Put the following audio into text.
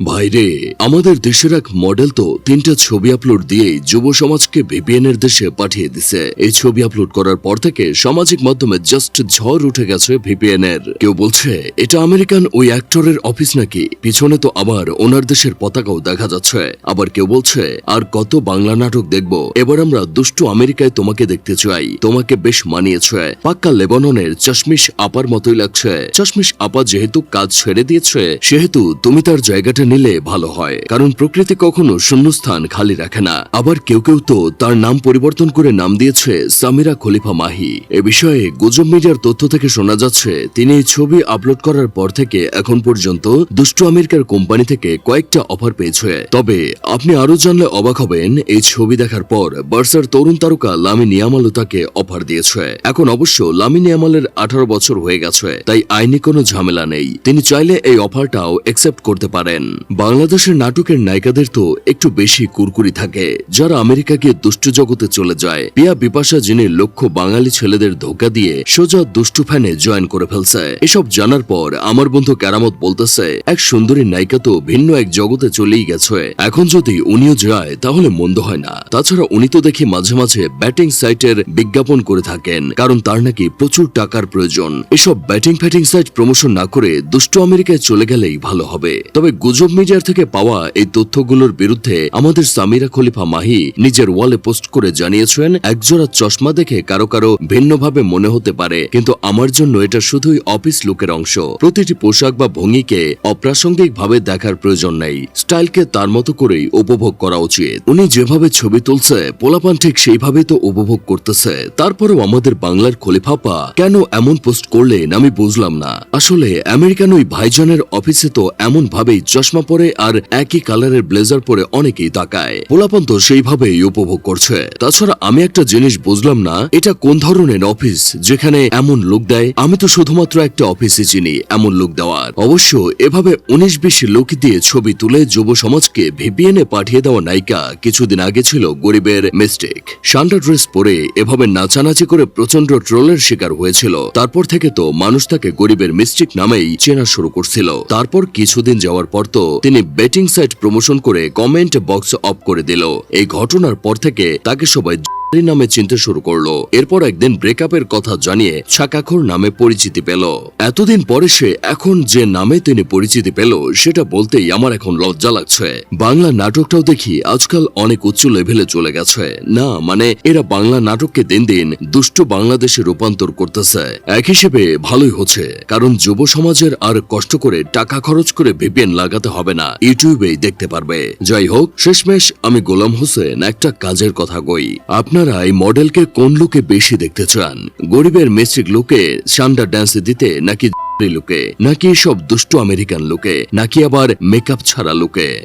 ভাইরে, আমাদের দেশের এক মডেল তো তিনটা ছবি আপলোড দিয়ে যুব সমাজকে ভিপিএন এর দেশে পাঠিয়ে দিছে। এই ছবি আপলোড করার পর থেকে সামাজিক মাধ্যমে জাস্ট ঝড় উঠে গেছে ভিপিএন এর। কেউ বলছে, এটা আমেরিকান ওই অ্যাক্টরের অফিস নাকি? পিছনে তো আবার ওনার দেশের পতাকাও দেখা যাচ্ছে। আবার কেউ বলছে, আর কত বাংলা নাটক দেখব। এবার আমরা দুষ্টু আমেরিকায় তোমাকে দেখতে চাই। তোমাকে বেশ মানিয়েছে। পাক্কা লেবাননের চশমিশ আপার মতোই লাগছে। চশমিশ আপা যেহেতু কাজ ছেড়ে দিয়েছে, সেহেতু তুমি তার জায়গাটা নিলে ভালো হয়, কারণ প্রকৃতি কখনো শূন্যস্থান খালি রাখে না। আবার কেউ কেউ তো তার নাম পরিবর্তন করে নাম দিয়েছে সামিরা খলিফা মাহি। এ বিষয়ে গুজব মিডিয়ার তথ্য থেকে শোনা যাচ্ছে, তিনি এই ছবি আপলোড করার পর থেকে এখন পর্যন্ত দুষ্টু আমেরিকার কোম্পানি থেকে কয়েকটা অফার পেয়েছে। তবে আপনি আরও জানলে অবাক হবেন, এই ছবি দেখার পর বার্সার তরুণ তারকা লামি নিয়ামালও তাকে অফার দিয়েছে। এখন অবশ্য লামি নিয়ামালের আঠারো বছর হয়ে গেছে, তাই আইনি কোনো ঝামেলা নেই। তিনি চাইলে এই অফারটাও একসেপ্ট করতে পারেন। বাংলাদেশের নাটকের নায়িকাদের তো একটু বেশি কুরকুরি থাকে, যারা আমেরিকা গিয়ে দুষ্টু জগতে চলে যায়। পিয়া বিপাশা যিনি লক্ষ্য বাঙালি ছেলেদের ধোকা দিয়ে সোজা দুষ্টু ফ্যানে জয়েন করে ফেলছে। এসব জানার পর আমার বন্ধু কেরামত বলতেছে, এক সুন্দরী নায়িকা তো ভিন্ন এক জগতে চলেই গেছে। এখন যদি উনিও যায়, তাহলে মন্দ হয় না। তাছাড়া উনি তো দেখি মাঝে মাঝে ব্যাটিং সাইটের বিজ্ঞাপন করে থাকেন, কারণ তার নাকি প্রচুর টাকার প্রয়োজন। এসব ব্যাটিং ফ্যাটিং সাইট প্রমোশন না করে দুষ্টু আমেরিকায় চলে গেলেই ভালো হবে। তবে গুজব মিডিয়ার থেকে পাওয়া এই তথ্যগুলোর বিরুদ্ধে আমাদের সামিরা খলিফা মাহি নিজের ওয়ালে পোস্ট করে জানিয়েছেন, একজোড়া চশমা দেখে কারও কারও ভিন্নভাবে মনে হতে পারে, কিন্তু আমার জন্য এটা শুধুই অফিস লুকের অংশ। প্রতিটি পোশাক বা ভঙ্গিকে অপ্রাসঙ্গিক ভাবে দেখার প্রয়োজন নেই। স্টাইলকে তার মতো করেই উপভোগ করা উচিত। উনি যেভাবে ছবি তুলছে, পোলাপান ঠিক সেইভাবেই তো উপভোগ করতেছে। তারপরেও আমাদের বাংলার খলিফাপা কেন এমন পোস্ট করলেন আমি বুঝলাম না। আসলে আমেরিকান ওই ভাইজানের অফিসে তো এমন ভাবেই চশমা পরে আর একই কালারের ব্লেজার পরে অনেকেই তাকায়। পোলাপান তো সেইভাবেই উপভোগ করছে। তাছাড়া আমি একটা জিনিস বুঝলাম না, এটা কোন ধরনের অফিস যেখানে এমন লোক দেয়? আমি তো শুধুমাত্র একটা অফিসে চিনি, এমন লোক দেওয়ার। অবশ্য এভাবে উনিশ বিশ লোক দিয়ে ছবি তুলে যুব সমাজকে ভিপিএনে পাঠিয়ে দেওয়া নায়িকা কিছুদিন আগে ছিল গরিবের মিস্টেক সান্ডা ড্রেস পরে এভাবে নাচানাচি করে প্রচণ্ড ট্রোলের শিকার হয়েছিল। তারপর থেকে তো মানুষ তাকে গরিবের মিস্টেক নামেই চেনা শুরু করছিল। তারপর কিছুদিন যাওয়ার পর তো তিনি ব্যাটিং সাইট প্রমোশন করে কমেন্ট বক্স অফ করে দিল। এই ঘটনার পর থেকে তাকে সবাই জারি নামে চিনতে শুরু করল। এরপর একদিন ব্রেকআপের কথা জানিয়ে ছাকাখর নামে পরিচিতি পেল। এতদিন পরে সে এখন যে নামে তিনি পরিচিতি পেল, সেটা বলতেই আমার এখন লজ্জা লাগছে। বাংলা নাটকটাও দেখি আজকাল অনেক উচ্চ লেভেলে চলে গেছে। না মানে এরা বাংলা নাটককে দিন দিন দুষ্ট বাংলাদেশে রূপান্তর করতেছে। এক হিসেবে ভালোই হচ্ছে, কারণ যুব সমাজের আর কষ্ট করে টাকা খরচ করে ভিপিএন লাগাতে হবে না, ইউটিউবেই দেখতে পারবে। যাই হোক, শেষমেশ আমি গোলাম হোসেন একটা কাজের কথা কই। আপনারা এই মডেলকে কোন লোকে বেশি দেখতে চান? গরিবের মেস্ট্রিক লোকে, সান্ডা ড্যান্স দিতে, নাকি লোকে, নাকি সব দুষ্ট আমেরিকান লোকে, নাকি আবার মেকআপ ছাড়া লুকে?